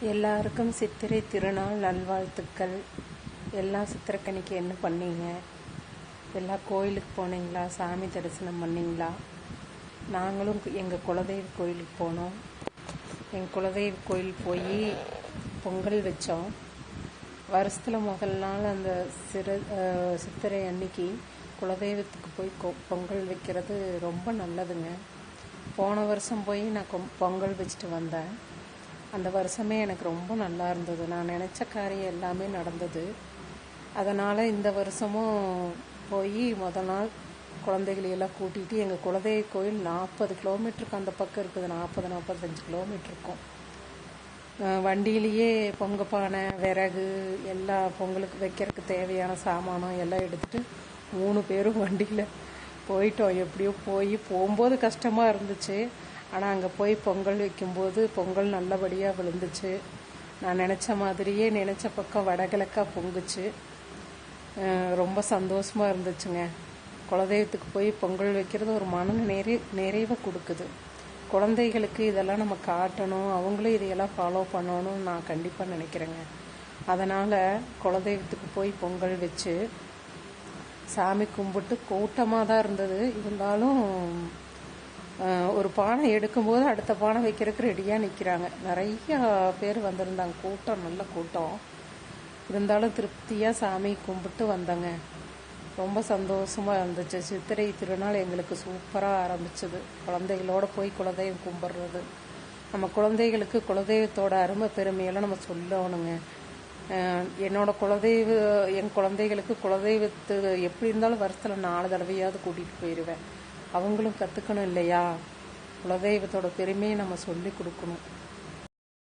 எல்லாருக்கும் சித்திரை திருநாள் நல்வாழ்த்துக்கள். எல்லாம் சித்திரக்கணிக்கு என்ன பண்ணீங்க? எல்லா கோயிலுக்கு போனீங்களா? சாமி தரிசனம் பண்ணீங்களா? நாங்களும் எங்கள் குலதெய்வ கோயிலுக்கு போனோம். எங்கள் குலதெய்வ கோயில் போய் பொங்கல் வச்சோம். வருஷத்தில் முதல் நாள் அந்த சிறு சித்திரை அன்னைக்கு குலதெய்வத்துக்கு போய் கொ- பொங்கல் வைக்கிறது ரொம்ப நல்லதுங்க. போன வருஷம் போய் நான் பொங்கல் வச்சுட்டு வந்தேன். அந்த வருஷமே எனக்கு ரொம்ப நல்லா இருந்தது. நான் நினச்ச காரியம் எல்லாமே நடந்தது. அதனால் இந்த வருஷமும் போய் முத நாள் குழந்தைகளையெல்லாம் கூட்டிகிட்டு எங்கள் குலதெய்வ கோயில் நாற்பது கிலோமீட்டருக்கு அந்த பக்கம் இருக்குது. நாற்பது நாற்பத்தஞ்சு கிலோமீட்டருக்கும். வண்டியிலேயே பொங்க பானை விறகு எல்லா பொங்கலுக்கு வைக்கிறதுக்கு தேவையான சாமானம் எல்லாம் எடுத்துகிட்டு மூணு பேரும் வண்டியில் போயிட்டோம். எப்படியோ போய் போகும்போது கஷ்டமாக இருந்துச்சு. ஆனால் அங்கே போய் பொங்கல் வைக்கும்போது பொங்கல் நல்லபடியாக விழுந்துச்சு. நான் நினச்ச மாதிரியே நினச்ச பக்கம் வடகிழக்காக பொங்குச்சு. ரொம்ப சந்தோஷமாக இருந்துச்சுங்க. குலதெய்வத்துக்கு போய் பொங்கல் வைக்கிறது ஒரு மன நிறை நிறைவை கொடுக்குது. குழந்தைகளுக்கு இதெல்லாம் நம்ம காட்டணும் அவங்களும் இதையெல்லாம் ஃபாலோ பண்ணணும்னு நான் கண்டிப்பாக நினைக்கிறேங்க. அதனால் குலதெய்வத்துக்கு போய் பொங்கல் வச்சு சாமி கும்பிட்டு கூட்டமாக தான் இருந்தது. இருந்தாலும் ஒரு பானை எடுக்கும்போது அடுத்த பானை வைக்கிறதுக்கு ரெடியாக நிற்கிறாங்க நிறைய பேர் வந்திருந்தாங்க. கூட்டம் நல்ல கூட்டம். இருந்தாலும் திருப்தியாக சாமி கும்பிட்டு வந்தேங்க. ரொம்ப சந்தோஷமாக இருந்துச்சு. சித்திரை திருநாள் எங்களுக்கு சூப்பராக ஆரம்பிச்சது. குழந்தைகளோட போய் குலதெய்வம் கும்பிட்றது. நம்ம குழந்தைகளுக்கு குலதெய்வத்தோட அருமை பெருமையெல்லாம் நம்ம சொல்லணுங்க. என்னோட குலதெய்வ என் குழந்தைகளுக்கு குலதெய்வத்து எப்படி இருந்தாலும் வருஷத்தில் நாலு தடவையாவது கூட்டிகிட்டு போயிடுவேன் அவங்களும் கற்றுக்கணும் இல்லையா? குலதெய்வத்தோட பெருமையை நம்ம சொல்லி கொடுக்கணும்.